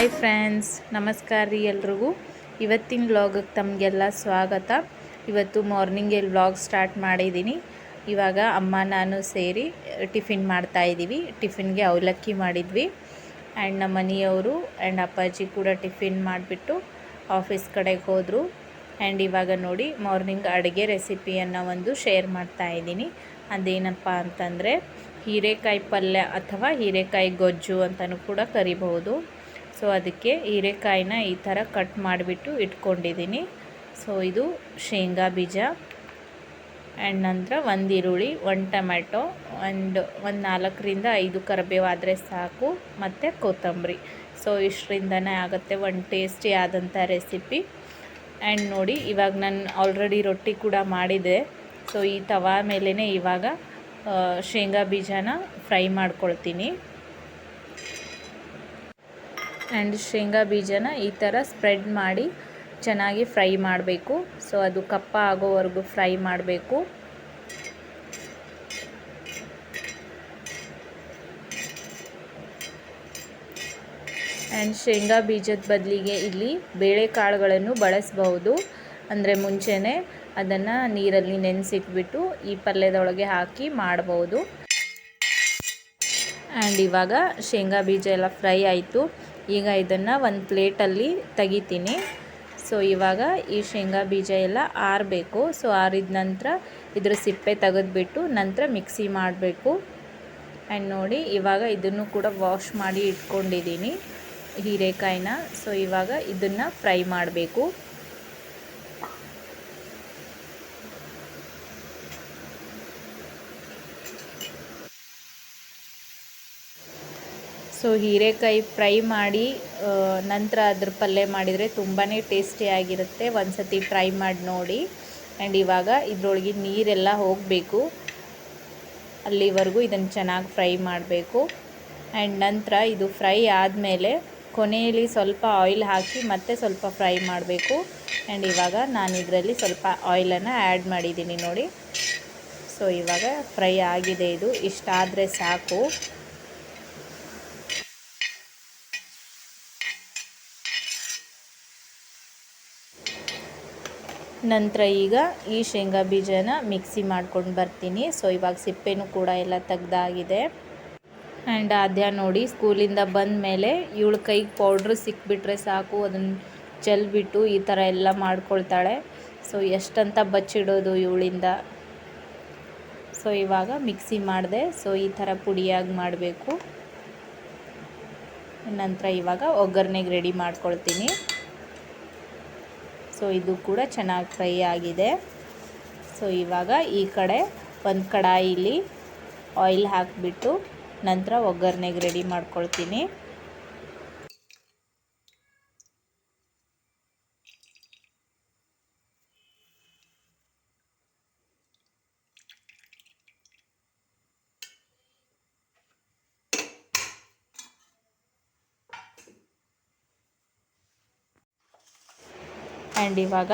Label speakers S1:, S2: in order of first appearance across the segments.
S1: Hi friends, ನಮಸ್ಕಾರ ರೀ ಎಲ್ರಿಗೂ. ಇವತ್ತಿನ ವ್ಲಾಗಕ್ಕೆ ತಮಗೆಲ್ಲ ಸ್ವಾಗತ. ಇವತ್ತು ಮಾರ್ನಿಂಗ್ ಎಲ್ಲಿ ವ್ಲಾಗ್ ಸ್ಟಾರ್ಟ್ ಮಾಡಿದ್ದೀನಿ ಇವಾಗ ಅಮ್ಮ, ನಾನು ಸೇರಿ ಟಿಫಿನ್ ಮಾಡ್ತಾ ಇದ್ದೀವಿ ಟಿಫಿನ್ಗೆ ಅವಲಕ್ಕಿ ಮಾಡಿದ್ವಿ. ಆ್ಯಂಡ್ ನಮ್ಮ ಮನೆಯವರು ಆ್ಯಂಡ್ ಅಪ್ಪಾಜಿ ಕೂಡ ಟಿಫಿನ್ ಮಾಡಿಬಿಟ್ಟು ಆಫೀಸ್ ಕಡೆಗೆ ಹೋದರು. ಆ್ಯಂಡ್ ಇವಾಗ ನೋಡಿ ಮಾರ್ನಿಂಗ್ ಅಡುಗೆ ರೆಸಿಪಿಯನ್ನು ಒಂದು ಶೇರ್ ಮಾಡ್ತಾ ಇದ್ದೀನಿ ಅದೇನಪ್ಪ ಅಂತಂದರೆ, ಹೀರೆಕಾಯಿ ಪಲ್ಯ ಅಥವಾ ಹೀರೆಕಾಯಿ ಗೊಜ್ಜು ಅಂತಲೂ ಕೂಡ ಕರಿಬಹುದು. ಸೊ ಅದಕ್ಕೆ ಹೀರೆಕಾಯಿನ ಈ ಥರ ಕಟ್ ಮಾಡಿಬಿಟ್ಟು ಇಟ್ಕೊಂಡಿದ್ದೀನಿ. ಸೊ ಇದು ಶೇಂಗಾ ಬೀಜ. ಆ್ಯಂಡ್ ನಂತರ ಒಂದು ಈರುಳ್ಳಿ, ಒಂದು ಟೊಮ್ಯಾಟೊ, ಆ್ಯಂಡ್ ಒಂದು ನಾಲ್ಕರಿಂದ ಐದು ಕರಿಬೇವು ಆದರೆ ಸಾಕು ಮತ್ತು ಕೊತ್ತಂಬರಿ. ಸೊ ಇಷ್ಟರಿಂದನೇ ಆಗುತ್ತೆ ಒಂದು ಟೇಸ್ಟಿ ಆದಂಥ ರೆಸಿಪಿ. ಆ್ಯಂಡ್ ನೋಡಿ, ಇವಾಗ ನಾನು ಆಲ್ರೆಡಿ ರೊಟ್ಟಿ ಕೂಡ ಮಾಡಿದೆ ಸೊ ಈ ತವಾ ಮೇಲೇ ಇವಾಗ ಶೇಂಗಾ ಬೀಜನ ಫ್ರೈ ಮಾಡ್ಕೊಳ್ತೀನಿ. ಆ್ಯಂಡ್ ಶೇಂಗಾ ಬೀಜನ ಈ ಥರ ಸ್ಪ್ರೆಡ್ ಮಾಡಿ ಚೆನ್ನಾಗಿ ಫ್ರೈ ಮಾಡಬೇಕು. ಸೊ, ಅದು ಕಪ್ಪ ಆಗೋವರೆಗೂ ಫ್ರೈ ಮಾಡಬೇಕು. ಆ್ಯಂಡ್ ಶೇಂಗಾ ಬೀಜದ ಬದಲಿಗೆ ಇಲ್ಲಿ ಬೇಳೆಕಾಳುಗಳನ್ನು ಬಳಸಬಹುದು. ಅಂದರೆ ಮುಂಚೆನೇ ಅದನ್ನು ನೀರಲ್ಲಿ ನೆನೆಸಿಟ್ಬಿಟ್ಟು ಈ ಪಲ್ಯದೊಳಗೆ ಹಾಕಿ ಮಾಡಬಹುದು. ಆ್ಯಂಡ್ ಇವಾಗ ಶೇಂಗಾ ಬೀಜ ಎಲ್ಲ ಫ್ರೈ ಆಯಿತು. ಈಗ ಇದನ್ನು ಒಂದು ಪ್ಲೇಟಲ್ಲಿ ತೆಗಿತೀನಿ. ಸೊ ಇವಾಗ ಈ ಶೇಂಗಾ ಬೀಜ ಎಲ್ಲ ಆರಬೇಕು. ಸೊ ಆರಿದ ನಂತರ ಇದ್ರ ಸಿಪ್ಪೆ ತೆಗೆದುಬಿಟ್ಟು ನಂತರ ಮಿಕ್ಸಿ ಮಾಡಬೇಕು. ಆ್ಯಂಡ್ ನೋಡಿ, ಇವಾಗ ಇದನ್ನು ಕೂಡ ವಾಶ್ ಮಾಡಿ ಇಟ್ಕೊಂಡಿದ್ದೀನಿ ಹೀರೆಕಾಯಿನ. ಸೊ ಇವಾಗ ಇದನ್ನು ಫ್ರೈ ಮಾಡಬೇಕು. ಸೊ ಹೀರೆಕಾಯಿ ಫ್ರೈ ಮಾಡಿ ನಂತರ ಅದ್ರ ಪಲ್ಯ ಮಾಡಿದರೆ ತುಂಬಾ ಟೇಸ್ಟಿಯಾಗಿರುತ್ತೆ ಒಂದು ಸತಿ ಟ್ರೈ ಮಾಡಿ ನೋಡಿ. ಆ್ಯಂಡ್ ಇವಾಗ ಇದ್ರೊಳಗೆ ನೀರೆಲ್ಲ ಹೋಗಬೇಕು. ಅಲ್ಲಿವರೆಗೂ ಇದನ್ನು ಚೆನ್ನಾಗಿ ಫ್ರೈ ಮಾಡಬೇಕು. ಆ್ಯಂಡ್ ನಂತರ ಇದು ಫ್ರೈ ಆದಮೇಲೆ ಕೊನೆಯಲ್ಲಿ ಸ್ವಲ್ಪ ಆಯಿಲ್ ಹಾಕಿ ಮತ್ತೆ ಸ್ವಲ್ಪ ಫ್ರೈ ಮಾಡಬೇಕು. ಆ್ಯಂಡ್ ಇವಾಗ ನಾನು ಇದರಲ್ಲಿ ಸ್ವಲ್ಪ ಆಯಿಲನ್ನು ಆ್ಯಡ್ ಮಾಡಿದ್ದೀನಿ ನೋಡಿ. ಸೊ ಇವಾಗ ಫ್ರೈ ಆಗಿದೆ ಇದು. ಇಷ್ಟಾದರೆ ಸಾಕು. ನಂತರ ಈಗ ಈ ಶೇಂಗಾ ಬೀಜನ ಮಿಕ್ಸಿ ಮಾಡ್ಕೊಂಡು ಬರ್ತೀನಿ. ಸೊ ಇವಾಗ ಸಿಪ್ಪೆನೂ ಕೂಡ ಎಲ್ಲ ತೆಗ್ದಾಗಿದೆ. ಆ್ಯಂಡ್ ಆದ್ಯ ನೋಡಿ, ಸ್ಕೂಲಿಂದ ಬಂದ ಮೇಲೆ ಇವಳ ಕೈಗೆ ಪೌಡ್ರ್ ಸಿಕ್ಬಿಟ್ರೆ ಸಾಕು ಅದನ್ನು ಚೆಲ್ಬಿಟ್ಟು ಈ ಥರ ಎಲ್ಲ ಮಾಡ್ಕೊಳ್ತಾಳೆ. ಸೊ ಎಷ್ಟಂತ ಬಚ್ಚಿಡೋದು ಇವಳಿಂದ. ಸೊ ಇವಾಗ ಮಿಕ್ಸಿ ಮಾಡಿದೆ. ಸೊ ಈ ಥರ ಪುಡಿಯಾಗಿ ಮಾಡಬೇಕು. ನಂತರ ಇವಾಗ ಒಗ್ಗರಣೆಗೆ ರೆಡಿ ಮಾಡ್ಕೊಳ್ತೀನಿ. ಸೊ ಇದು ಕೂಡ ಚೆನ್ನಾಗಿ ಫ್ರೈ ಆಗಿದೆ. ಸೊ ಇವಾಗ ಈ ಕಡೆ ಒಂದು ಕಡಾಯಿಲಿ ಆಯಿಲ್ ಹಾಕಿಬಿಟ್ಟು ನಂತರ ಒಗ್ಗರಣೆಗೆ ರೆಡಿ ಮಾಡ್ಕೊಳ್ತೀನಿ. ಆ್ಯಂಡ್ ಇವಾಗ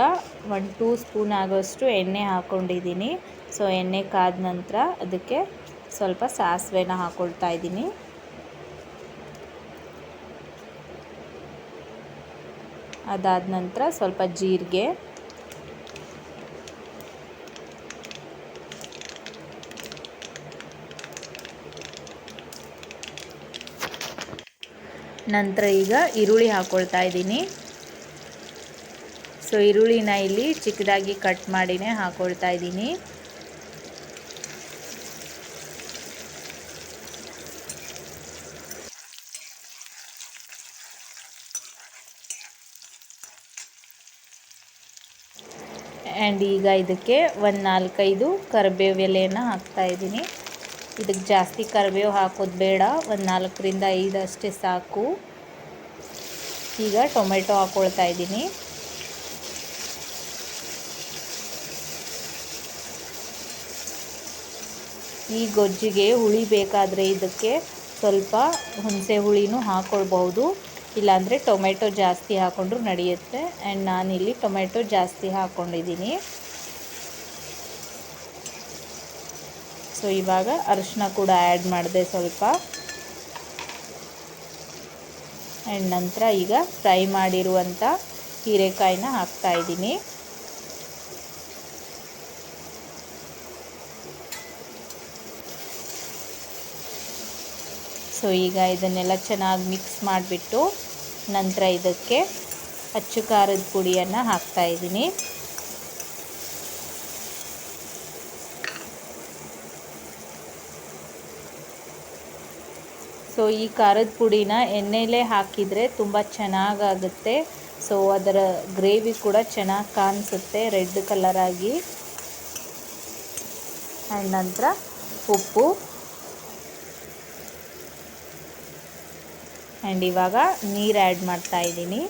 S1: ಒಂದು ಟೂ ಸ್ಪೂನ್ ಆಗೋಷ್ಟು ಎಣ್ಣೆ ಹಾಕ್ಕೊಂಡಿದ್ದೀನಿ. ಸೊ, ಎಣ್ಣೆ ಕಾದ ನಂತರ ಅದಕ್ಕೆ ಸ್ವಲ್ಪ ಸಾಸಿವೆನ ಹಾಕ್ಕೊಳ್ತಾ ಇದ್ದೀನಿ. ಅದಾದ ನಂತರ ಸ್ವಲ್ಪ ಜೀರಿಗೆ. ನಂತರ ಈಗ ಈರುಳ್ಳಿ ಹಾಕ್ಕೊಳ್ತಾ ಇದ್ದೀನಿ. ಸೊ ಈರುಳ್ಳಿನ ಇಲ್ಲಿ ಚಿಕ್ಕದಾಗಿ ಕಟ್ ಮಾಡಿನೇ ಹಾಕೊಳ್ತಾ ಇದ್ದೀನಿ. ಆ್ಯಂಡ್ ಈಗ ಇದಕ್ಕೆ ಒಂದು ನಾಲ್ಕೈದು ಕರಿಬೇವು ಎಲೆಯನ್ನು ಹಾಕ್ತಾ ಇದ್ದೀನಿ. ಇದಕ್ಕೆ ಜಾಸ್ತಿ ಕರಿಬೇವು ಹಾಕೋದು ಬೇಡ. ಒಂದು ನಾಲ್ಕರಿಂದ ಐದು ಅಷ್ಟೇ ಸಾಕು. ಈಗ ಟೊಮೆಟೊ ಹಾಕ್ಕೊಳ್ತಾ ಇದ್ದೀನಿ. ಈ ಗೊಜ್ಜಿಗೆ ಹುಳಿ ಬೇಕಾದರೆ ಇದಕ್ಕೆ ಸ್ವಲ್ಪ ಹುಣಸೆ ಹುಳಿನೂ ಹಾಕ್ಕೊಳ್ಬಹುದು ಇಲ್ಲಾಂದರೆ ಟೊಮೆಟೊ ಜಾಸ್ತಿ ಹಾಕ್ಕೊಂಡ್ರೂ ನಡೆಯುತ್ತೆ. ಆ್ಯಂಡ್ ನಾನಿಲ್ಲಿ ಟೊಮೆಟೊ ಜಾಸ್ತಿ ಹಾಕ್ಕೊಂಡಿದ್ದೀನಿ ಸೊ ಇವಾಗ ಅರಿಶಿನ ಕೂಡ ಆ್ಯಡ್ ಮಾಡಿದೆ ಸ್ವಲ್ಪ. ಆ್ಯಂಡ್ ನಂತರ ಈಗ ಫ್ರೈ ಮಾಡಿರುವಂಥ ಹೀರೆಕಾಯಿನ ಹಾಕ್ತಾಯಿದ್ದೀನಿ ಸೊ ಈಗ ಇದನ್ನೆಲ್ಲ ಚೆನ್ನಾಗಿ ಮಿಕ್ಸ್ ಮಾಡಿಬಿಟ್ಟು ನಂತರ ಇದಕ್ಕೆ ಅಚ್ಚು ಖಾರದ ಪುಡಿಯನ್ನು ಹಾಕ್ತಾಯಿದ್ದೀನಿ ಸೊ ಈ ಖಾರದ ಪುಡಿನ ಎಣ್ಣೆಲೇ ಹಾಕಿದರೆ ತುಂಬ ಚೆನ್ನಾಗಾಗುತ್ತೆ. ಸೊ ಅದರ ಗ್ರೇವಿ ಕೂಡ ಚೆನ್ನಾಗಿ ಕಾಣಿಸುತ್ತೆ, ರೆಡ್ ಕಲರಾಗಿ ಆ್ಯಂಡ್ ನಂತರ ಉಪ್ಪು. ಆ್ಯಂಡ್ ಇವಾಗ ನೀರು ಆ್ಯಡ್ ಮಾಡ್ತಾ ಇದ್ದೀನಿ.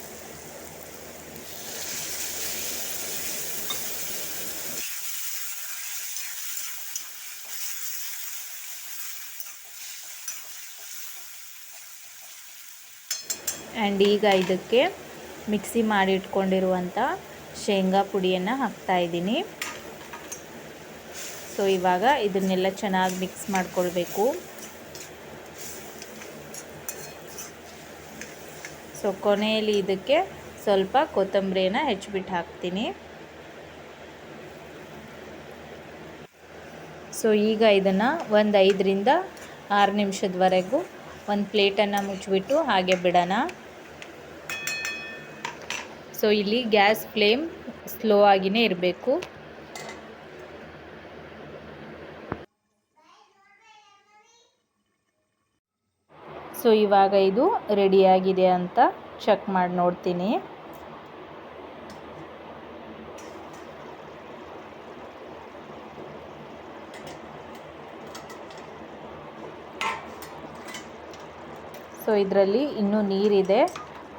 S1: ಆ್ಯಂಡ್ ಈಗ ಇದಕ್ಕೆ ಮಿಕ್ಸಿ ಮಾಡಿ ಇಟ್ಕೊಂಡಿರುವಂಥ ಶೇಂಗಾ ಪುಡಿಯನ್ನು ಹಾಕ್ತಾಯಿದ್ದೀನಿ ಸೊ ಇವಾಗ ಇದನ್ನೆಲ್ಲ ಚೆನ್ನಾಗಿ ಮಿಕ್ಸ್ ಮಾಡ್ಕೊಳ್ಬೇಕು. ಸೊ ಕೊನೆಯಲ್ಲಿ ಇದಕ್ಕೆ ಸ್ವಲ್ಪ ಕೊತ್ತಂಬರಿನ ಹೆಚ್ಚಿಬಿಟ್ಟು ಹಾಕ್ತೀನಿ. ಸೊ ಈಗ ಇದನ್ನು ಒಂದು ಐದರಿಂದ ಆರು ನಿಮಿಷದವರೆಗೂ ಒಂದು ಪ್ಲೇಟನ್ನು ಮುಚ್ಚಿಬಿಟ್ಟು ಹಾಗೆ ಬಿಡೋಣ. ಸೊ ಇಲ್ಲಿ ಗ್ಯಾಸ್ ಫ್ಲೇಮ್ ಸ್ಲೋ ಆಗಿಯೇ ಇರಬೇಕು. ಸೊ ಇವಾಗ ಇದು ರೆಡಿಯಾಗಿದೆ ಅಂತ ಚೆಕ್ ಮಾಡಿ ನೋಡ್ತೀನಿ. ಸೊ ಇದರಲ್ಲಿ ಇನ್ನೂ ನೀರಿದೆ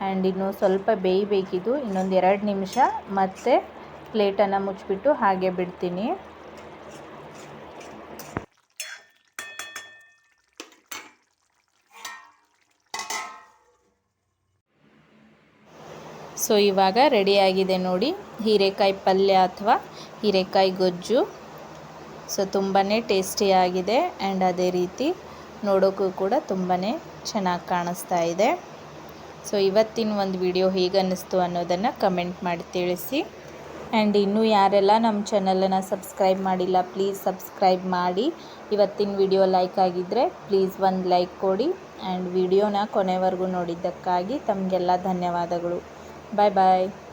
S1: ಆ್ಯಂಡ್ ಇನ್ನು ಸ್ವಲ್ಪ ಬೇಯಬೇಕಿದು ಇನ್ನೊಂದು ಎರಡು ನಿಮಿಷ ಮತ್ತೆ ಪ್ಲೇಟನ್ನು ಮುಚ್ಚಿಬಿಟ್ಟು ಹಾಗೆ ಬಿಡ್ತೀನಿ. ಸೊ ಇವಾಗ ರೆಡಿಯಾಗಿದೆ ನೋಡಿ ಹೀರೆಕಾಯಿ ಪಲ್ಯ ಅಥವಾ ಹೀರೆಕಾಯಿ ಗೊಜ್ಜು. ಸೊ ತುಂಬಾ ಟೇಸ್ಟಿಯಾಗಿದೆ ಆ್ಯಂಡ್ ಅದೇ ರೀತಿ ನೋಡೋಕ್ಕೂ ಕೂಡ ತುಂಬಾ ಚೆನ್ನಾಗಿ ಕಾಣಿಸ್ತಾ ಇದೆ. ಸೊ ಇವತ್ತಿನ ಒಂದು ವಿಡಿಯೋ ಹೇಗನ್ನಿಸ್ತು ಅನ್ನೋದನ್ನು ಕಮೆಂಟ್ ಮಾಡಿ ತಿಳಿಸಿ. ಆ್ಯಂಡ್ ಇನ್ನೂ ಯಾರೆಲ್ಲ ನಮ್ಮ ಚಾನಲನ್ನು ಸಬ್ಸ್ಕ್ರೈಬ್ ಮಾಡಿಲ್ಲ ಪ್ಲೀಸ್ ಸಬ್ಸ್ಕ್ರೈಬ್ ಮಾಡಿ. ಇವತ್ತಿನ ವಿಡಿಯೋ ಲೈಕ್ ಆಗಿದ್ದರೆ ಪ್ಲೀಸ್ ಒಂದು ಲೈಕ್ ಕೊಡಿ ಆ್ಯಂಡ್ ವಿಡಿಯೋನ ಕೊನೆವರೆಗೂ ನೋಡಿದ್ದಕ್ಕಾಗಿ ತಮಗೆಲ್ಲ ಧನ್ಯವಾದಗಳು. Bye-bye.